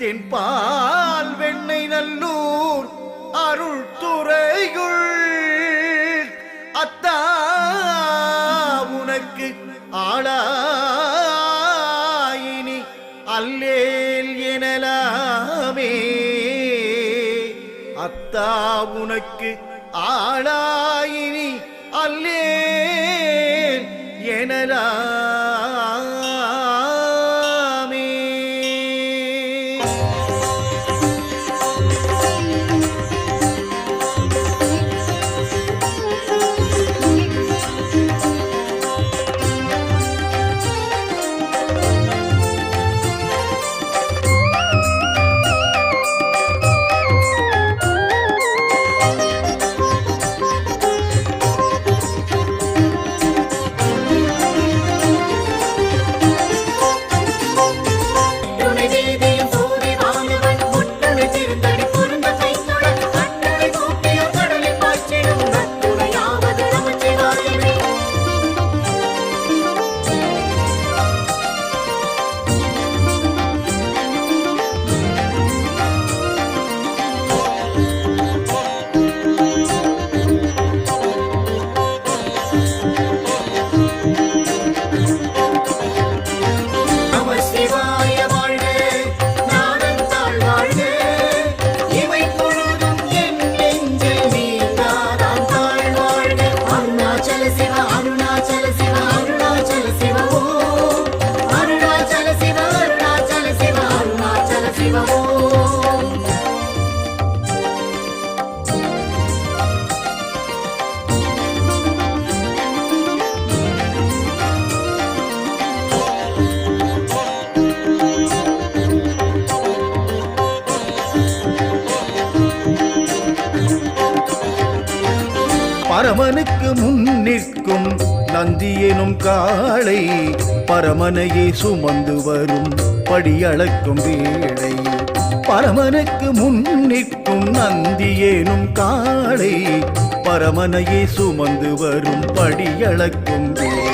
தென்பால் வெண்ணை நல்லூர் அருள் துறையுள். அத்தா உனக்கு ஆளாயினி அல்லேல் எனலாமே. அத்தா உனக்கு ஆளாயினி அல்லேல் எனலா அரமனுக்கு முன் நிற்கும் நந்தி எனும் காளை பரமனையே சுமந்து வரும் படியளக்கும் வேளை பரமனுக்கு முன் நிற்கும் நந்தி எனும் காளை பரமனையே சுமந்து வரும் படியளக்கும் வேளை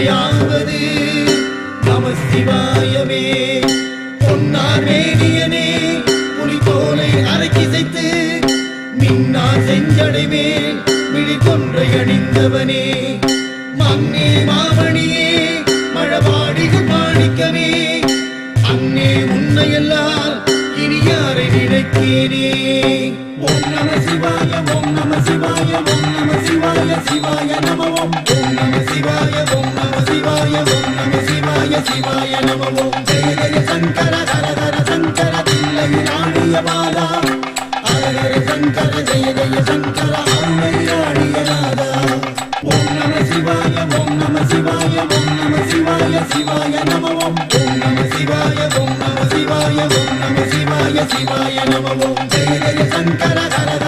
தலையாவது நமசிவாயமே பொன்னார் மேடியனே புலித்தோலை அரைக்கிசைத்து மின்னார் செஞ்சடை மேல் விழி கொன்றை அணிந்தவனே. மன்னே மாமன் சிவாய நமோ. ஜெயகரி சங்கர தரதர சங்கர தில்லகி நாடிய பாலா. அழகரி சங்கர ஜெயகய சங்கர ஆண்மையாடிய நாதா. ஓம் நம சிவாய ஓம் நம சிவாய ஓம் நம சிவாய சிவாய நமோ. ஓம் நம சிவாய ஓம் நம சிவாய ஓம் நம சிவாய சிவாய நமோ. ஜெயகரி சங்கர தரதர